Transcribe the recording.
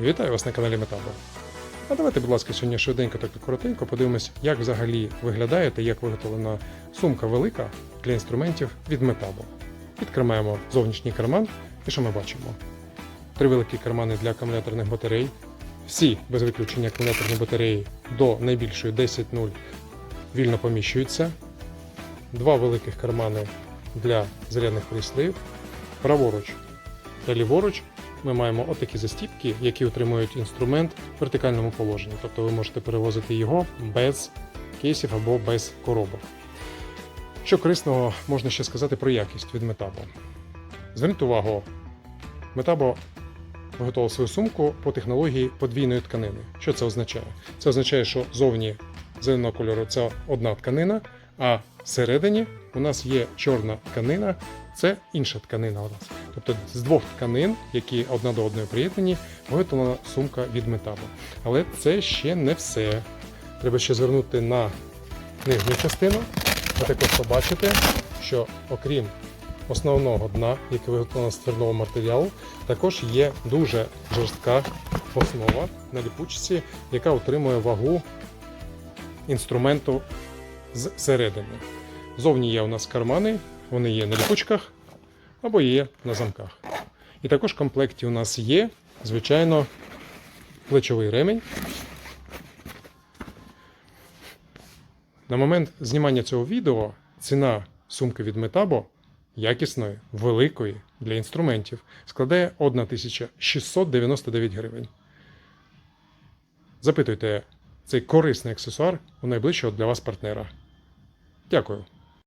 Вітаю вас на каналі Метабо. А давайте, будь ласка, сьогодні швиденько так коротенько подивимось, як взагалі виглядає та як виготовлена сумка велика для інструментів від Метабо. Відкриваємо зовнішній карман і що ми бачимо? Три великі кармани для акумуляторних батарей. Всі без виключення акумуляторні батареї до найбільшої 10.0 вільно поміщуються. Два великих кармани для зарядних пристроїв. Праворуч та ліворуч ми маємо отакі застіпки, які утримують інструмент в вертикальному положенні. Тобто ви можете перевозити його без кейсів або без коробок. Що корисного можна ще сказати про якість від Metabo. Зверніть увагу, Metabo виготовив свою сумку по технології подвійної тканини. Що це означає? Це означає, що зовні зеленого кольору це одна тканина, а всередині у нас є чорна тканина, це інша тканина у нас. Тобто з двох тканин, які одна до одної приєднані, виготовлена сумка від метабу. Але це ще не все. Треба ще звернути на нижню частину, а також побачити, що окрім основного дна, яке виготовлено з твердого матеріалу, також є дуже жорстка основа на ліпучці, яка утримує вагу інструменту зсередини. Зовні є у нас кармани, вони є на ліпучках або є на замках. І також в комплекті у нас є, звичайно, плечовий ремень. На момент знімання цього відео ціна сумки від Metabo якісної, великої для інструментів складає 1699 гривень. Запитуйте цей корисний аксесуар у найближчого для вас партнера. Дякую.